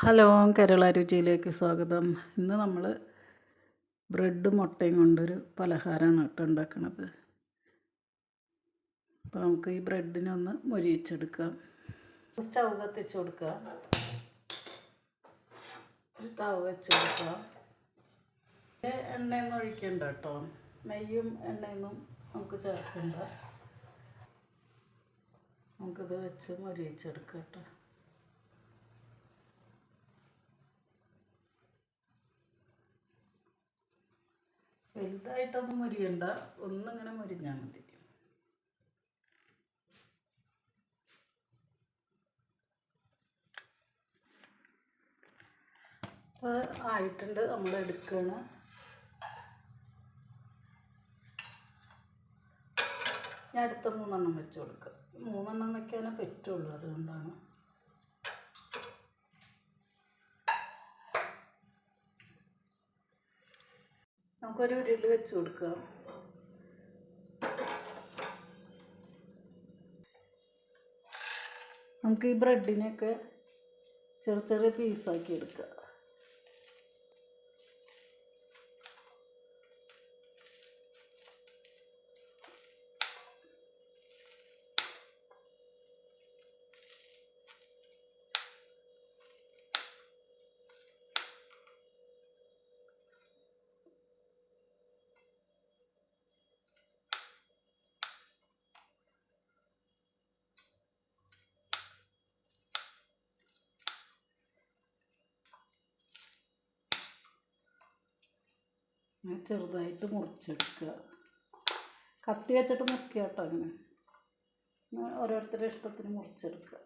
Hello Kerala രുചിയിലേക്ക് സ്വാഗതം. ഇന്ന് നമ്മൾ ബ്രെഡ് മുട്ടയും കൊണ്ടൊരു പലഹാരമാണ് കേട്ടോ ഉണ്ടാക്കുന്നത് അപ്പോൾ നമുക്ക് ഈ ബ്രെഡിനെ ഒന്ന് മൊരിയിച്ചെടുക്കാം. സ്റ്റൗ കത്തിച്ച് കൊടുക്കുക. ഒരു തവ വെച്ച് കൊടുക്കുക. എണ്ണയൊന്നും ഒഴിക്കണ്ട കേട്ടോ. നെയ്യും എണ്ണയൊന്നും നമുക്ക് ചേർക്കണ്ട. നമുക്കിത് വെച്ച് മൊരിയിച്ചെടുക്കാം കേട്ടോ. വലുതായിട്ടൊന്നും മുരിയണ്ട. ഒന്നിങ്ങനെ മുരിഞ്ഞാൽ മതി. അത് ആയിട്ടുണ്ട്. നമ്മൾ എടുക്കുകയാണ് ഞാൻ അടുത്ത മൂന്നെണ്ണം വെച്ച് കൊടുക്കുക മൂന്നെണ്ണം വെക്കാനേ പറ്റുള്ളൂ അതുകൊണ്ടാണ്. നമുക്കൊരു ഉരുളി വെച്ച് കൊടുക്കുക. നമുക്ക് ഈ ബ്രെഡിനെയൊക്കെ ചെറിയ ചെറിയ പീസാക്കി എടുക്കുക. ഇങ്ങനെ ചെറുതായിട്ട് മുറിച്ചെടുക്കുക. കത്തി വെച്ചിട്ട് മുറിക്കുക കേട്ടോ അങ്ങനെ ഓരോരുത്തരുടെ ഇഷ്ടത്തിന് മുറിച്ചെടുക്കുക.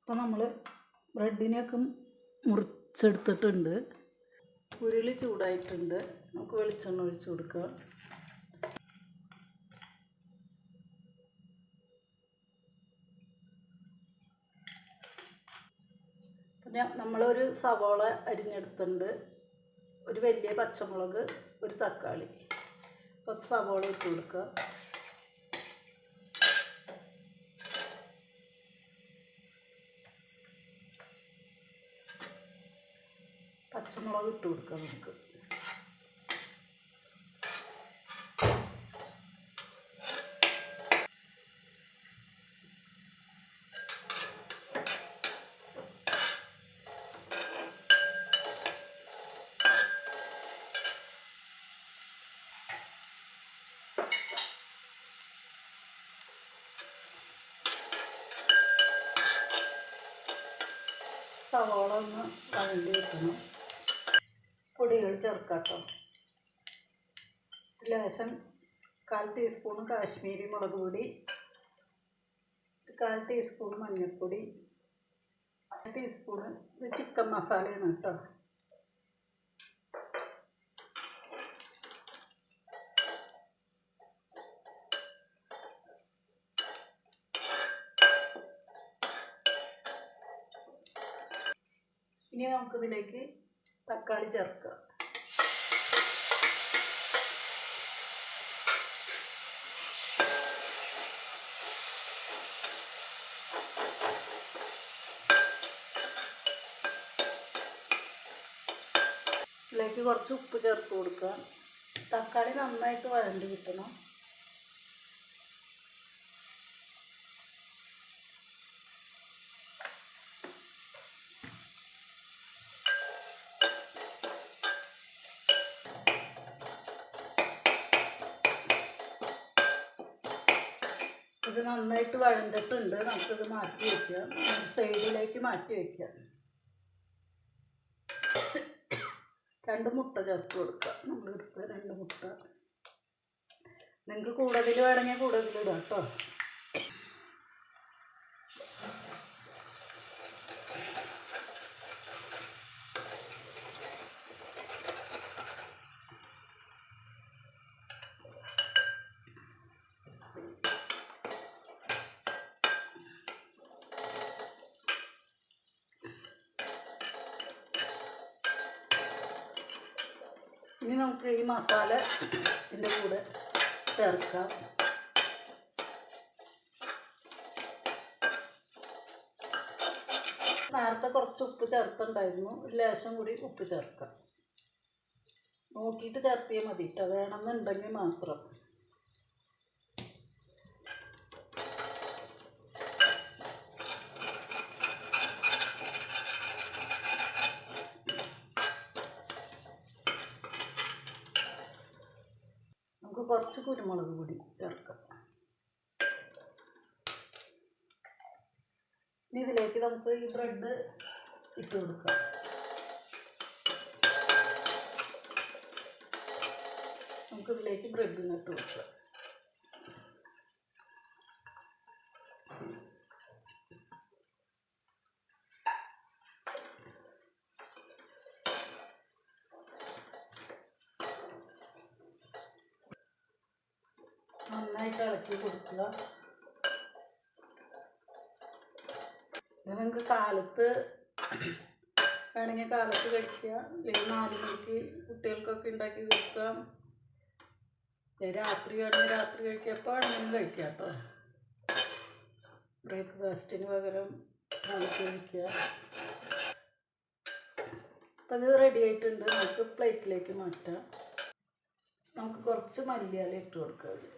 അപ്പോൾ നമ്മൾ ബ്രെഡിനെയൊക്കെ മുറിച്ചെടുത്തിട്ടുണ്ട്. ഉരുളി ചൂടായിട്ടുണ്ട്. നമുക്ക് വെളിച്ചെണ്ണ ഒഴിച്ച് കൊടുക്കുക പിന്നെ നമ്മളൊരു സവോള അരിഞ്ഞെടുത്തിട്ടുണ്ട്. ഒരു വലിയ പച്ചമുളക് ഒരു തക്കാളി. അപ്പോൾ സവോള ഇട്ട് കൊടുക്കുക. പച്ചമുളക് ഇട്ട് കൊടുക്കുക നമുക്ക്. സവോള ഒന്ന് വഴണ്ടി വെക്കണം. പൊടികൾ ചേർക്കാട്ടോ. ലേശം കാൽ ടീസ്പൂൺ കാശ്മീരി മുളക് പൊടി കാൽ ടീസ്പൂൺ മഞ്ഞൾപ്പൊടി ടീസ്പൂണ് ചിക്കൻ മസാലയാണ് കേട്ടോ. ഇനി നമുക്കിതിലേക്ക് തക്കാളി ചേർക്കുക. ഇതിലേക്ക് കുറച്ച് ഉപ്പ് ചേർത്ത് കൊടുക്കുക. തക്കാളി നന്നായിട്ട് വഴണ്ട് കിട്ടണം. ഇത് നന്നായിട്ട് വഴണ്ടിട്ടുണ്ട് നമുക്കിത് മാറ്റി വയ്ക്കാം സൈഡിലേക്ക് മാറ്റി വയ്ക്കാം രണ്ട് മുട്ട ചേർത്ത് കൊടുക്കുക നമ്മൾ എടുക്കുക രണ്ട് മുട്ട. നിങ്ങൾക്ക് കൂടുതൽ വേണമെങ്കിൽ കൂടുതൽ ഇടാം കേട്ടോ. ഇനി നമുക്ക് ഈ മസാല ഇതിന്റെ കൂടെ ചേർക്കാം. നേരത്തെ കുറച്ച് ഉപ്പ് ചേർത്തുണ്ടായിരുന്നു ഒരു ലേശം കൂടി ഉപ്പ് ചേർക്കാം. നോക്കിയിട്ട് ചേർത്തിയാൽ മതി. കേട്ടോ വേണമെന്നുണ്ടെങ്കിൽ മാത്രം നമുക്ക് കുറച്ച് കുരുമുളക് പൊടി ചേർക്കാം. ഇനി ഇതിലേക്ക് നമുക്ക് ഈ ബ്രെഡ് ഇട്ട് കൊടുക്കാം. നമുക്ക് ഇതിലേക്ക് ഇട്ട് കൊടുക്കാം. നന്നായിട്ട് ഇളക്കി കൊടുക്കുക. നിങ്ങൾക്ക് കാലത്ത് വേണമെങ്കിൽ കാലത്ത് കഴിക്കുക. അല്ലെങ്കിൽ നാല് മണിക്ക് കുട്ടികൾക്കൊക്കെ ഉണ്ടാക്കി കൊടുക്കാം അല്ലെങ്കിൽ രാത്രി വേണമെങ്കിൽ രാത്രി കഴിക്കുക. എപ്പോൾ വേണമെങ്കിലും കഴിക്കുക കേട്ടോ. ബ്രേക്ക്ഫാസ്റ്റിന് പകരം കാലത്ത് കഴിക്കുക. അപ്പം ഇത് റെഡി ആയിട്ടുണ്ട്. നമുക്ക് പ്ലേറ്റിലേക്ക് മാറ്റാം. നമുക്ക് കുറച്ച് മല്ലിയാലേ ഇട്ട് കൊടുക്കാം.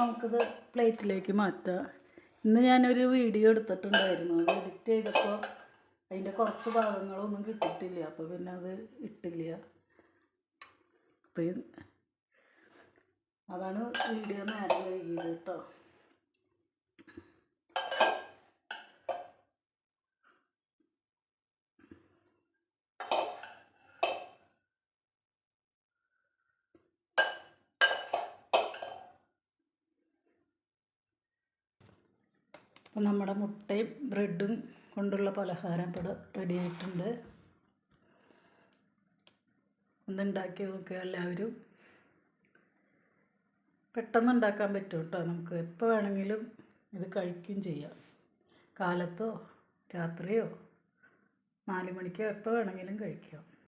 നമുക്കിത് പ്ലേറ്റിലേക്ക് മാറ്റാം. ഇന്ന് ഞാനൊരു വീഡിയോ എടുത്തിട്ടുണ്ടായിരുന്നു. അത് എഡിറ്റ് ചെയ്തപ്പോൾ അതിന്റെ കുറച്ച് ഭാഗങ്ങളൊന്നും കിട്ടിയിട്ടില്ല. അപ്പോൾ പിന്നെ അത് ഇട്ടില്ല. അപ്പം അതാണ് വീഡിയോ നേരം വൈകിയത് കേട്ടോ. അപ്പം നമ്മുടെ മുട്ടയും ബ്രെഡും കൊണ്ടുള്ള പലഹാരം ഇവിടെ റെഡി ആയിട്ടുണ്ട്. ഒന്നുണ്ടാക്കി നോക്കുക എല്ലാവരും. പെട്ടെന്ന് ഉണ്ടാക്കാൻ പറ്റും കേട്ടോ നമുക്ക്. എപ്പോൾ വേണമെങ്കിലും ഇത് കഴിക്കുകയും ചെയ്യാം. കാലത്തോ രാത്രിയോ നാല് മണിക്കോ എപ്പോൾ വേണമെങ്കിലും കഴിക്കാം.